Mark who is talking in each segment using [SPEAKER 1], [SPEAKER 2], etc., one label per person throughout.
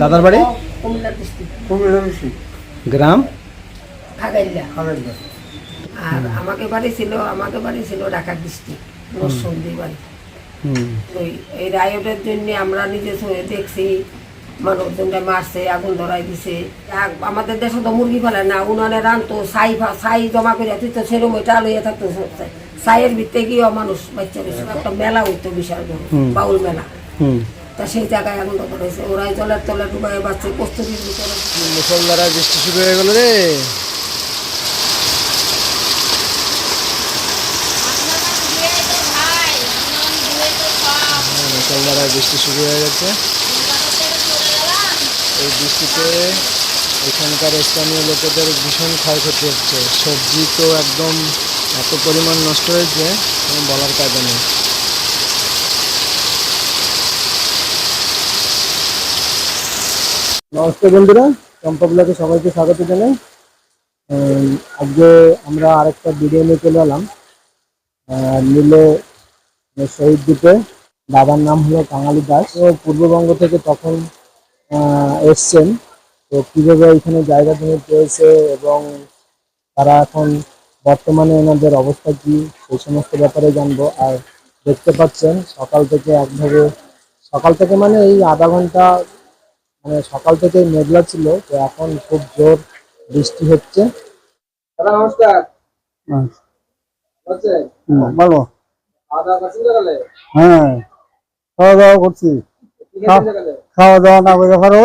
[SPEAKER 1] দাদার বাড়ি?
[SPEAKER 2] কুমিল্লা ডিস্ট্রিক্ট
[SPEAKER 1] গ্রাম?
[SPEAKER 2] খাগাইল্লা আর আমাকে বাড়ি ছিল আমাকে বাড়ি ছিল ঢাকা ডিস্ট্রিক্ট নরসন্দী বাড়ি।
[SPEAKER 1] হুম।
[SPEAKER 2] ওই এই রায়টের জন্য আমরা নিজে দেখছি মানুষজনটা মারছে আগুন ধরাই দিছে। আমাদের দেশে তো মুরগি ফেলে না উনানে রানতো ছাই ছাই জমা করে তুই তো সেরকম ওইটা লইয়া থাকতো ছাইয়ের ভিতরে গিয়েও মানুষ বাচ্চা বেশি। একটা মেলা হইতো বিশাল বাউল মেলা।
[SPEAKER 1] হুম।
[SPEAKER 2] তা সেই জায়গায় আগুন ধরেছে ওরাই জলের তলে ডুবাই বাচ্চা প্রস্তুতির ভিতরে।
[SPEAKER 1] বৃষ্টি শুরু হয়ে গেল রে। মুসলধারা বৃষ্টি শুরু হয়ে গেছে। এই বৃষ্টিতে এখানকার স্থানীয় লোকেদের ভীষণ ক্ষয়ক্ষতি হচ্ছে। সবজি তো একদম এত পরিমাণ নষ্ট হয়েছে বলার কাজে নেই। নমস্কার বন্ধুরা, চম্পা ব্লগে সবাইকে স্বাগত জানাই। আজকে আমরা আরেকটা ভিডিও নিয়ে চলে এলাম। নিলে শহীদ দ্বীপে দাদার নাম হলো কাঙালি দাস। ও পূর্ববঙ্গ থেকে তখন এসছেন। তো কীভাবে এখানে জায়গা জমি পেয়েছে এবং তারা এখন বর্তমানে এনাদের অবস্থা কি, সেই সমস্ত ব্যাপারে জানব। আর দেখতে পাচ্ছেন, সকাল থেকে একভাবে, সকাল থেকে মানে এই আধা ঘণ্টা মানে সকাল থেকে মেঘলা ছিল তো এখন খুব জোর বৃষ্টি হচ্ছে।
[SPEAKER 3] নমস্কার। সকালে?
[SPEAKER 1] হ্যাঁ খাওয়া দাওয়া করছি খাওয়া দাওয়া? না করে পারো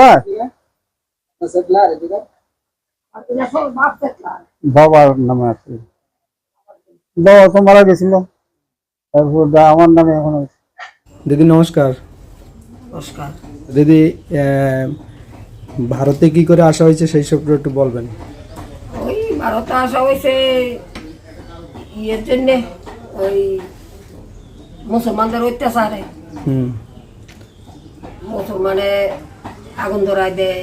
[SPEAKER 1] বাবার নামে আছে। বাবা তো মারা গেছিল। তারপর দা- আমার নামে এখন আছে। দিদি নমস্কার।
[SPEAKER 2] নমস্কার।
[SPEAKER 1] দিদি ভারতে কি করে আসা হয়েছে সেই সব একটু বলবেন।
[SPEAKER 2] ওই ভারতে আসা হয়েছে ইয়ের জন্যে ওই মুসলমানদের অত্যাচারে।
[SPEAKER 1] হুম।
[SPEAKER 2] মুসলমানে আগুন ধরায় দেয়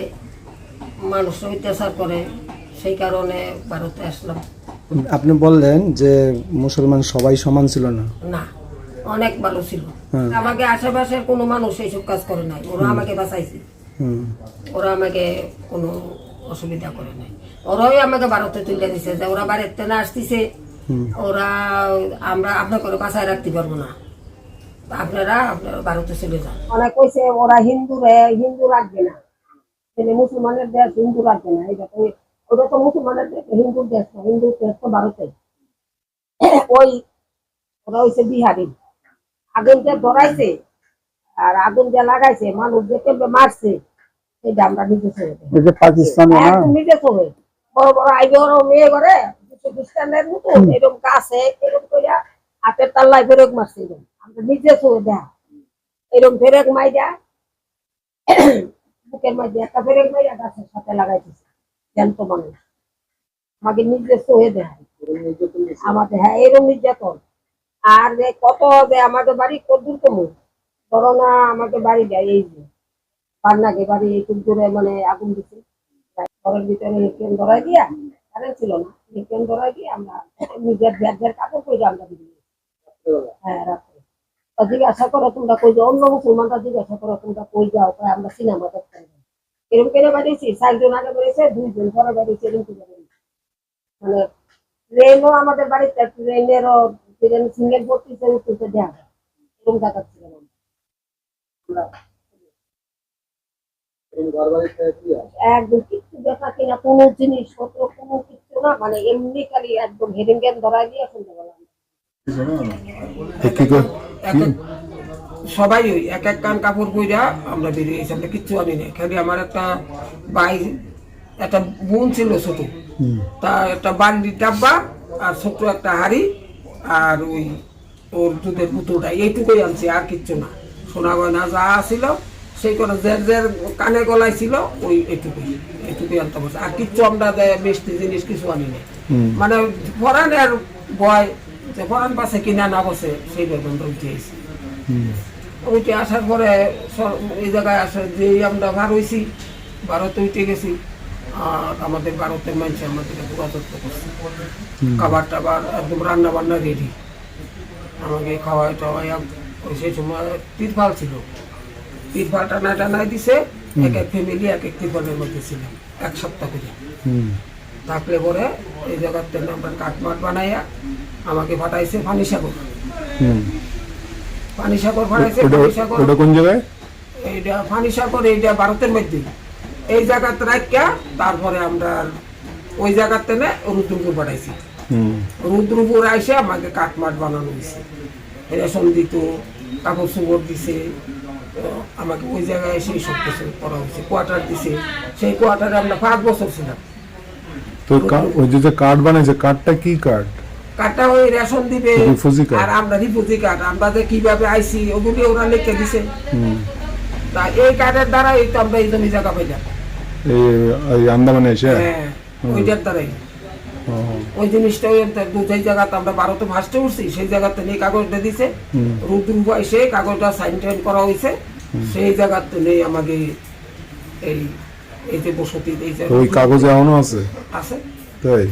[SPEAKER 2] মানুষ অত্যাচার করে সেই কারণে ভারতে আসলাম।
[SPEAKER 1] আপনি বললেন যে মুসলমান সবাই সমান ছিল না।
[SPEAKER 2] না। অনেক ভালো ছিল। আমাকে আশেপাশের কোনো মানুষ এইসব কাজ করে নাই। ওরা আমাকে বাঁচাইছে। ওরা আমাকে কোনো অসুবিধা করে নাই। ওরাই আমাকে ভারতে তুলে দিছে যে ওরা বাড়িতে না আসতেছে।
[SPEAKER 1] হুম।
[SPEAKER 2] ওরা আমরা আপনার করে বাঁচায় রাখতে পারব না। আপনারা আপনারা ভারতে চলে যান। অনেক কইছে ওরা হিন্দু রে হিন্দু রাখবে না। মুসলমানের দেশ হিন্দু রাখবে না। এটা তো ওটা তো মুসলমানের দেশ হিন্দু দেশ না। হিন্দু দেশ তো ভারতে ওই ওরা হইছে বিহারি। আগুন যে ধরাইছে আর আগুন যে লাগাইছে মানুষ যে কেমনে মারছে আমরা নিজে ছেড়ে
[SPEAKER 1] এই যে পাকিস্তানি না?
[SPEAKER 2] নিজে ছবে। বড় বড় আইবে ওরা মেয়ে করে মতো এরকম গাছে এরকম করে হাতের তাল্লায় ফেরক মারছে এরকম। আমরা নিজে ছবে দেয়া। এরকম ফেরক মাইরা বুকের মধ্যে একটা ফেরক মাইরা গাছের সাথে লাগাইতেছে। জ্যান্ত মানুষ। আমাকে নিজে ছয়ে দেয় আমাদের হ্যাঁ এরকম নির্যাতন। আর কত যে আমাদের বাড়ি কদ্দুর কমু। ধরো না আমাকে বাড়ি দেয় এই যে পান্নাকে বাড়ি একটু দূরে মানে আগুন দিছে। ঘরের ভিতরে কেন ধরাই দিয়া? কারেন্ট ছিল না। কেন ধরাই দিয়ে আমরা নিজের ব্যাগ ব্যাগ কাপড় কইরা আমরা হ্যাঁ রাত্রে। তা জিজ্ঞাসা করো তোমরা কই যাও? অন্য মুসলমানরা জিজ্ঞাসা করো তোমরা কই যাও? আমরা সিনেমা দেখতে যাই। এরকম করে বাড়িয়েছি চারজন আগে বেরিয়েছে দুইজন পরে বেরিয়েছে এরকম করে মানে ট্রেনও আমাদের বাড়িতে ট্রেনেরও ট্রেন সিঙ্গেল। এরকম। আমরা। একদম কিচ্ছু দেখা কিনা কোনো জিনিসপত্র কোনো কিচ্ছু না মানে এমনি খালি একদম হেডিং জ্ঞান ধরাই দিয়ে শুনতে পেলাম। সবাই ওই এক এক কান কাপড় কইরা আমরা বেরিয়ে আমরা কিচ্ছু আনি না। খালি আমার একটা ভাই একটা বোন ছিল ছোট। তা একটা বান্ডি ডাব্বা আর ছোট্ট একটা হাড়ি আর ওই ওর দুধের পুতুলটা এইটুকুই আনছি আর কিচ্ছু না। সোনা গয়না যা ছিল সেই কোনো জের জের কানে গলায় ছিল ওই এইটুকুই এইটুকুই আনতে পারছি আর কিচ্ছু আমরা মিষ্টি জিনিস কিছু আনি না মানে ফরানের ভয় যে ফরান পাশে কিনা না বসে সেই বেতন উঠে এসেছি উঠে আসার পরে এই জায়গায় আসে যেই আমরা ভার হয়েছি ভারতে উঠে গেছি। আর আমাদের ভারতের মানুষ আমাদের পুরাতত্ব করছে। খাবার টাবার একদম রান্না বান্না রেডি আমাকে খাওয়াই টাওয়াই সেই সময় তিরপাল ছিল। তিরপাল টানা টানাই দিছে এক এক ফ্যামিলি এক এক ত্রিপলের মধ্যে ছিলাম এক সপ্তাহ করে। তারপরে পরে এই জায়গার থেকে আমরা কাঠমাট বানাইয়া আমাকে
[SPEAKER 1] হুম।
[SPEAKER 2] ফানিসাগর পাঠাইছে
[SPEAKER 1] ওটা
[SPEAKER 2] ফানিসাগর
[SPEAKER 1] ওটা কোন জায়গায়?
[SPEAKER 2] এইটা ফানিসাগর এইটা ভারতের মধ্যে এই জায়গাতে রাখিয়া তারপরে আমরা ওই জায়গার থেকে রুদ্রপুর পাঠাইছি।
[SPEAKER 1] হুম।
[SPEAKER 2] রুদ্রপুর আইসে আমাকে কাঠমাট বানানো হয়েছে রেশন দিত কাপড় চোপড় দিছে আমাকে ওই জায়গায় সেই সব কিছু করা হয়েছে কোয়ার্টার দিছে। সেই কোয়ার্টারে আমরা পাঁচ বছর ছিলাম।
[SPEAKER 1] তো ওই যে কার্ড বানাইছে কার্ডটা কি কার্ড
[SPEAKER 2] কার্ডটা ওই রেশন দিবে। আর আমরা রিফিউজি কার্ড আমরা যে কীভাবে আইছি ওগুলি ওরা লিখে দিছে। তা এই কার্ডের দ্বারা এই তো আমরা এই জমি জায়গা পাইলাম।
[SPEAKER 1] এই আন্দামানে এসে?
[SPEAKER 2] হ্যাঁ ওইটার দ্বারাই ওই জিনিসটা ওই দু- যেই জায়গাতে আমরা ভারতে ফার্স্টে উঠছি সেই জায়গাতে নিয়ে কাগজটা দিছে। এসে কাগজটা সাইন টাইন করা হয়েছে সেই জায়গাতে নেই আমাকে এই এই যে বসতি এই যে
[SPEAKER 1] ওই কাগজে এখনও আছে?
[SPEAKER 2] আছে।
[SPEAKER 1] তাই?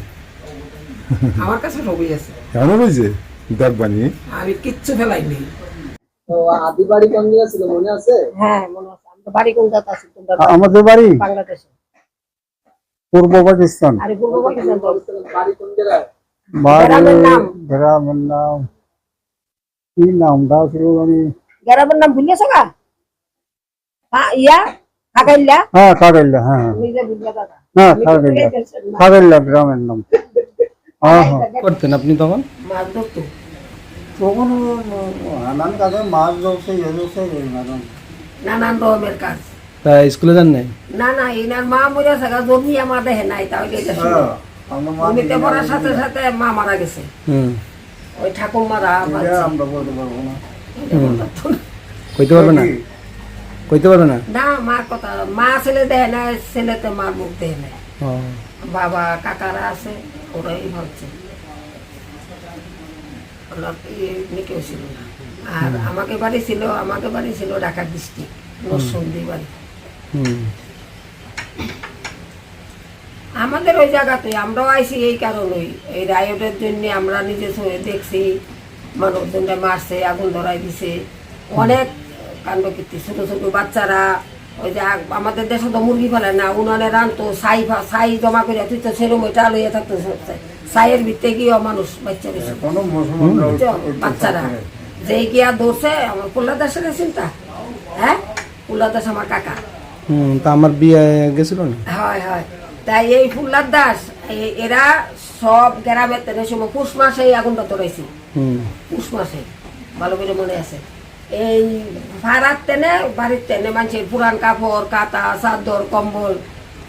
[SPEAKER 2] আমার কাছে সবই আছে।
[SPEAKER 1] এখনও রয়েছে দেখ বানি?
[SPEAKER 2] আমি কিচ্ছু ফেলাই নেই।
[SPEAKER 3] তো আদি বাড়ি কোন ছিল মনে আছে?
[SPEAKER 2] হ্যাঁ মনে আছে। বাড়ি কোন জাত আছি তোমরা?
[SPEAKER 4] আমাদের বাড়ি?
[SPEAKER 2] বাংলাদেশে।
[SPEAKER 4] পূর্ব পাকিস্তান।
[SPEAKER 2] আরে পূর্ব পাকিস্তান
[SPEAKER 3] বাড়ি কোন জায়গায়?
[SPEAKER 4] বাড়ি
[SPEAKER 2] গ্রামের নাম?
[SPEAKER 4] কি নামটা ছিল জানি
[SPEAKER 2] গ্রামের নাম ভুলিয়েছো গা হ্যাঁ ইয়া? খাগাইল্লা
[SPEAKER 4] হ্যাঁ হ্যাঁ হ্যাঁ। হ্যাঁ গ্রামের নাম। হ্যাঁ হ্যাঁ
[SPEAKER 5] করতেন আপনি তখন?
[SPEAKER 2] মাছ ধরতো
[SPEAKER 4] তখন মাছ এ
[SPEAKER 2] নানান রকমের কাজ।
[SPEAKER 5] তা স্কুলে যান নাই?
[SPEAKER 2] না না এনার মা মরে থাকা জমি আমার দেখে নাই তাহলে এটা শুনো। জমিতে পড়ার সাথে সাথে মা মারা গেছে। ওই ঠাকুর মারা
[SPEAKER 4] আমরা বলতে পারব না।
[SPEAKER 5] কইতে পারবে না? কইতে পারবে না?
[SPEAKER 2] না মার কথা মা ছেলে দেয় না ছেলেতে মার মুখ দেয় না। বাবা কাকারা আছে ওরাই ভাবছে। ওনার ছিল না। আর আমাকে বাড়ি ছিল আমাকে বাড়ি ছিল ঢাকা ডিস্ট্রিক্ট নরসন্দী বাড়ি। আমাদের ওই জায়গাতে আমরাও আইছি এই কারণেই। এই রায়টের জন্য আমরা নিজে দেখছি মানুষজনটা মারছে আগুন ধরাই দিছে। অনেক কাণ্ড কীর্তি ছোট ছোট বাচ্চারা ওই যে আমাদের দেশে তো মুরগি ফেলে না উনানে রানতো ছাই ছাই জমা করে তুই তো সেরম ওইটা লইয়া থাকতো ছাইয়ের ভিতরে গিয়েও মানুষ বাচ্চা বুঝছ? বাচ্চারা। যে গিয়া ধরছে আমার পুল্লা দাসের চিন্তা হ্যাঁ? পুল্লা দাস আমার কাকা।
[SPEAKER 5] হুম তা আমার বিয়ে গেছিল না?
[SPEAKER 2] হয় হয়। তাই এই ফুল্লার দাস এরা সব গ্রামের তেনে সময় পুষ মাসে আগুনটা ধরেছি পুষ মাসে ভালো করে মনে আছে। এই ভাড়ার তেনে বাড়ির তেনে মানুষের পুরান কাপড় কাতা চাদর কম্বল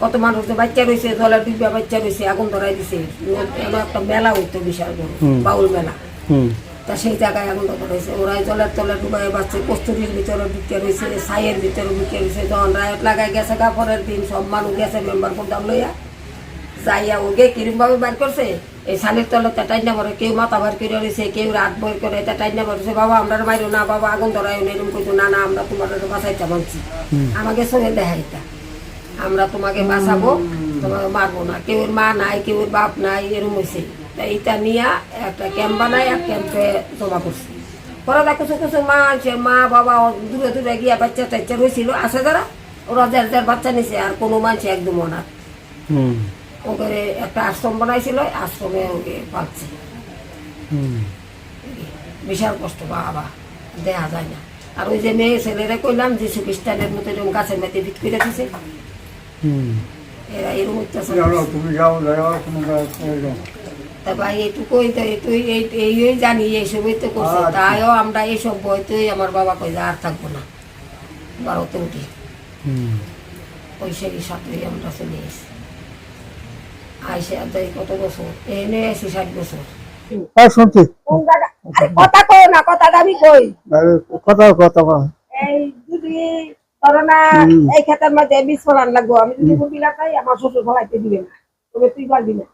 [SPEAKER 2] কত মানুষ বাচ্চা রয়েছে জলের ডিব্বা বাচ্চা রয়েছে আগুন ধরাই দিছে। একটা মেলা হইতো বিশাল বড় বাউল মেলা। তা সেই জায়গায় আগুন ধরেছে ওরাই জলের তলে ডুবাই বাচ্চা কস্তুরির ভিতরে ঢুকে রয়েছে ছাইয়ের ভিতরে ঢুকে রয়েছে। যখন রায়ত লাগাই গেছে গা পরের দিন সব মানুষ গেছে মেম্বার প্রধান লইয়া। যাইয়া ওগে কিরম ভাবে বার করছে? এই সালের তলে টাইনা পরে কেউ মাথা বার করে রয়েছে কেউ রাত বই করে তা টাইনা পড়েছে বাবা আমরা মাইরো না বাবা আগুন ধরাই না এরকম কইতো না না আমরা তোমার বাঁচাইতে মানছি। আমাকে সঙ্গে দেখাইতা। আমরা তোমাকে বাঁচাবো তোমাকে মারবো না। কেউ মা নাই কেউ বাপ নাই এরকম হয়েছে তা এইটা নিয়ে একটা ক্যাম্প বানাই এক ক্যাম্পে জমা করছি। পরে দা কিছু কিছু মা আছে মা বাবা দূরে দূরে গিয়া বাচ্চা টাচ্চা রয়েছিল আছে যারা ওরা যার যার বাচ্চা নিছে আর কোনো মানুষ একদম অনাথ। ওকে একটা আশ্রম বানাইছিল আশ্রমে ওকে পাচ্ছে
[SPEAKER 5] হুম।
[SPEAKER 2] বিশাল কষ্ট বাবা দেখা যায় না। আর ওই যে মেয়ে ছেলেরা কইলাম যিশু খ্রিস্টানের মতো গাছের মেতে ভিত করে দিছে। এরা এরকম অত্যাচার
[SPEAKER 4] তুমি যাও যাও কোনো
[SPEAKER 2] তা ভাই এইটুকুই তো এইটুই এই এই জানি এইসবই তো করছে।
[SPEAKER 4] আচ্ছা।
[SPEAKER 2] তাইও আমরা এইসব বইতেই আমার বাবা কই আর থাকব না। বারোতে উঠি। ওই সেই সাথেই আমরা চলে এসেছি। আইসে আর কত বছর? এনে এসি ষাট বছর।
[SPEAKER 4] হ্যাঁ
[SPEAKER 2] কথা কই না কথাটা আমি কই?
[SPEAKER 4] কথা কথা
[SPEAKER 2] এই যদি এই ক্ষেতের মধ্যে বীজ ফলান লাগবো। আমি যদি খাই আমার শ্বশুর ফলাইতে দিবে না। তবে তুই পারবি না।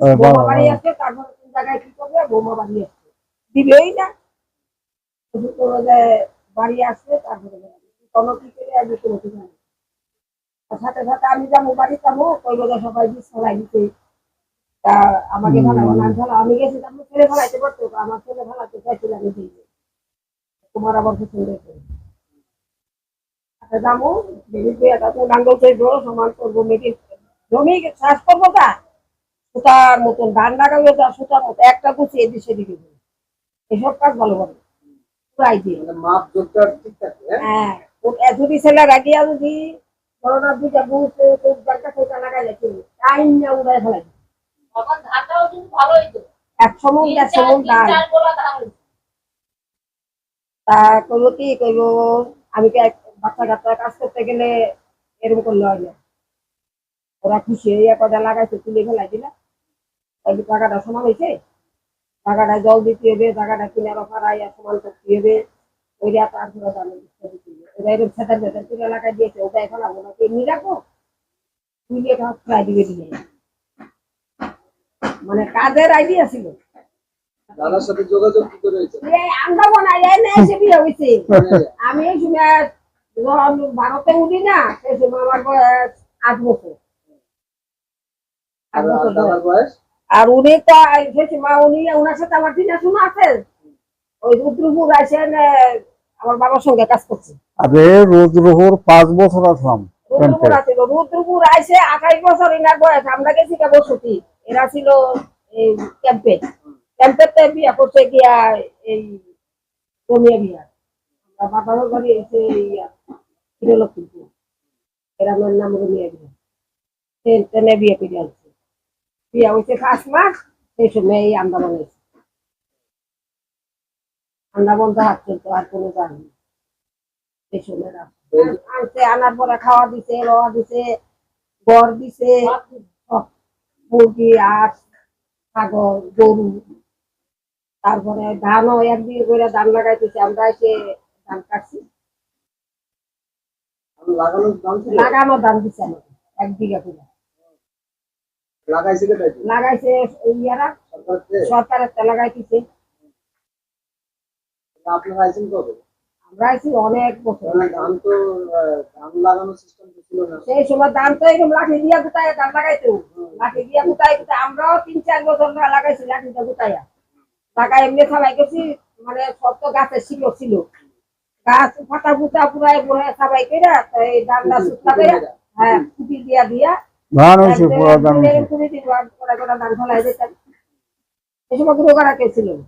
[SPEAKER 2] বৌমা বাড়ি আসছে তারপরে কোন জায়গায় কি করবে? বৌমা বাড়ি আসছে দিবেই না। শুধু তোর যে বাড়ি আসবে তারপরে কোনো কি করে কোনো নাই সাথে সাথে আমি যাব বাড়ি যাব কইব যে সবাই বীজ ফলাই দিতে। তা আমাকে ফেলাবো না আমি ফেলা- আমি গেছি তারপরে ছেলে ফেলাইতে পারতো। আমার ছেলে ফেলাতে তোমার আবার পছন্দ হয়েছে সমান করব জমি চাষ করব তা? সুতার মতন ধান লাগাবে তা সুতার মতো একটা গুছি এদিকে সেদিকে দেবে। এসব কাজ ভালো করে পুরাই দিয়ে
[SPEAKER 3] মানে মাপ যোগটা ঠিক থাকে হ্যাঁ?
[SPEAKER 2] হ্যাঁ। যদি ছেলে রাগিয়া যদি ধরো দুইটা বুঝ ব্যাংকা থেকে লাগাইলে কি টাইম না উড়াই ফেলাই
[SPEAKER 6] তখন ধানটাও কিন্তু ভালো হইতো।
[SPEAKER 2] ধান।
[SPEAKER 6] হইতো।
[SPEAKER 2] তা করব কি করব আমি কি এক- বাচ্চা কাচ্চা কাজ করতে গেলে এরকম করলে হয় না। ওরা খুশি হয়ে কটা লাগাইছে তুলে ফেলাই দিলা তাহলে টাকাটা সমান হয়েছে। টাকাটা জল দিতে হবে টাকাটা কিনার ফারাই সমান করতে হবে। ওইটা তারপরে দামে ওরা এরকম সেটার ভেতর তুলে লাগাই দিয়েছে ওটা এখন আমরা এমনি রাখব? তুলে এটা ফ্রাই দিবে দিয়ে মানে কাজের আইডিয়া ছিল।
[SPEAKER 3] দাদার সাথে যোগাযোগ কি করে হয়েছে?
[SPEAKER 2] আমরা বানাই এই এসে বিয়ে হয়েছে। আমি সময় যখন ভারতে উঠি না সেই সময় আমার বয়স আট বছর। আট
[SPEAKER 3] আর
[SPEAKER 2] বছর বয়স।
[SPEAKER 3] বয়স?
[SPEAKER 2] আর উনি তো সেই সময় উনি ওনার সাথে আমার দিনা শোনা আছে। ওই রুদ্রপুর আহ, আমার বাবার সঙ্গে কাজ করছে।
[SPEAKER 4] আরে রোদ্রহর পাঁচ বছর আসলাম
[SPEAKER 2] রুদ্রপুর আছিল। রুদ্রপুর আইসে বছর ইনার বয়স। আমরা গেছি বসতি এরা ছিল এই ক্যাম্পে। ক্যাম্পেতে বিয়া করছে গিয়া এই জমিয়া বিয়া। বাবার বাড়ি এসে ইয়া হিরোলক্ষ্মীপুর এরা আমার নাম রমিয়া বিয়া। করে আনছে। মাস, সেই এই আন্দামান হয়েছে আন্দামান তো হাত পরে খাওয়া দিছে রওয়া দিছে, গড় দিছে মুরগি আট ছাগল, গরু। তারপরে ধানও একদিকে করে ধান লাগাইতেছে। আমরা এসে ধান কাটছি।
[SPEAKER 3] দাম
[SPEAKER 2] লাগানো দিছে আমাকে এক বিঘা করে।
[SPEAKER 3] লাগাইছে
[SPEAKER 2] লাগাইছে ইয়ারা সরকারের লাগাইতেছে।
[SPEAKER 3] আপনারা আইছেন কবে?
[SPEAKER 2] আমরা আছি অনেক বছর।
[SPEAKER 3] ধান তো ধান লাগানোর সিস্টেম ছিল না।
[SPEAKER 2] সেই সময় ধান তো এরকম লাঠি দিয়া গুতায় ধান লাগাইতো। লাঠি দিয়া গুতায় গুতায় আমরাও তিন চার বছর লাগাইছি লাঠিটা গুতাইয়া। লাগাই এমনি সবাই গেছি মানে সব তো গাছের ছিল ছিল। গাছ ফাটা ফুটা পুরাই বহে সবাই কেরা এই শুকনা করে হ্যাঁ কুপি দিয়া দিয়া
[SPEAKER 4] ধান পুরো ধান
[SPEAKER 2] করা করা ধান ফেলাই দিতাম সময় গুঁড়ো করা কেউ ছিল না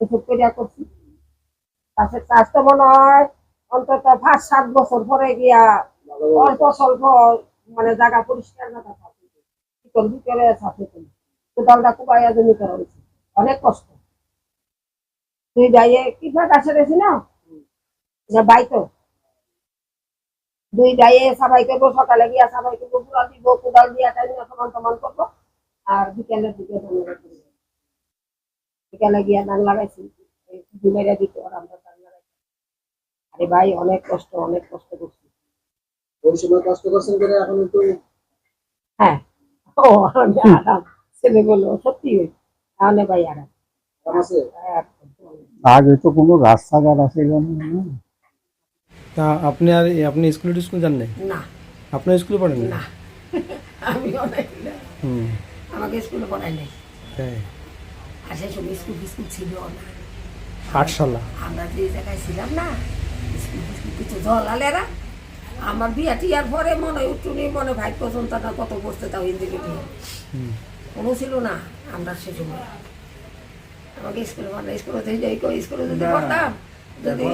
[SPEAKER 2] এসব করিয়া করছি। চাষ তো মনে হয় অন্তত পাঁচ সাত বছর পরে গিয়া অল্প স্বল্প মানে জায়গা পরিষ্কার জায়গা থাকে ভিতর ভিতরে থাকে কোদালটা কুবাইয়া জমি করা হয়েছে অনেক কষ্ট। তুই যাইয়ে কি ফাট আসে রেছি না? যা বাইতো দুই যাইয়ে সাবাই করব সকালে গিয়া সাবাই করব পুরা দিব কোদাল দিয়া টাইম সমান সমান করব। আর বিকেলের দিকে বিকেলে গিয়া ধান লাগাইছি। মেরে দিত আর আমরা ধান লাগাইছি। আরে ভাই অনেক কষ্ট অনেক কষ্ট করছি।
[SPEAKER 3] ওই সময় কষ্ট করছেন করে এখন
[SPEAKER 2] হ্যাঁ। ও আমি আরাম। ছেলে বলল সত্যি তাহলে ভাই আরাম।
[SPEAKER 4] আগে তো কোনো রাস্তাঘাট আছে
[SPEAKER 5] তা আপনি আর আপনি স্কুল টিস্কুল যান নাই?
[SPEAKER 2] না।
[SPEAKER 5] আপনার স্কুলে পড়েন
[SPEAKER 2] না। আমি অনেক আমাকে স্কুলে পড়াই নাই।
[SPEAKER 5] তাই
[SPEAKER 2] আর সেই সময় স্কুল স্কুল ছিল না। আমরা যে জায়গায় ছিলাম না স্কুল কিছু জলালেরা আমার বিয়া টিয়ার পরে মনে হয় উঠুনি মনে ভাই পর্যন্ত না কত পড়তে তাও বিয়ে কোনো ছিল না আমরা সে সময়। আমাকে স্কুলে পড়া স্কুলে থেকে যাই কই? স্কুলে যদি পড়তাম যদি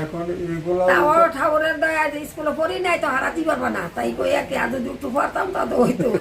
[SPEAKER 4] এখন এগুলো
[SPEAKER 2] তাও ঠাকুরের দয়া যে স্কুলে পড়ি নাই তো হারা পারবা না। তাই কই একে আর যদি একটু পড়তাম তা তো হইতো।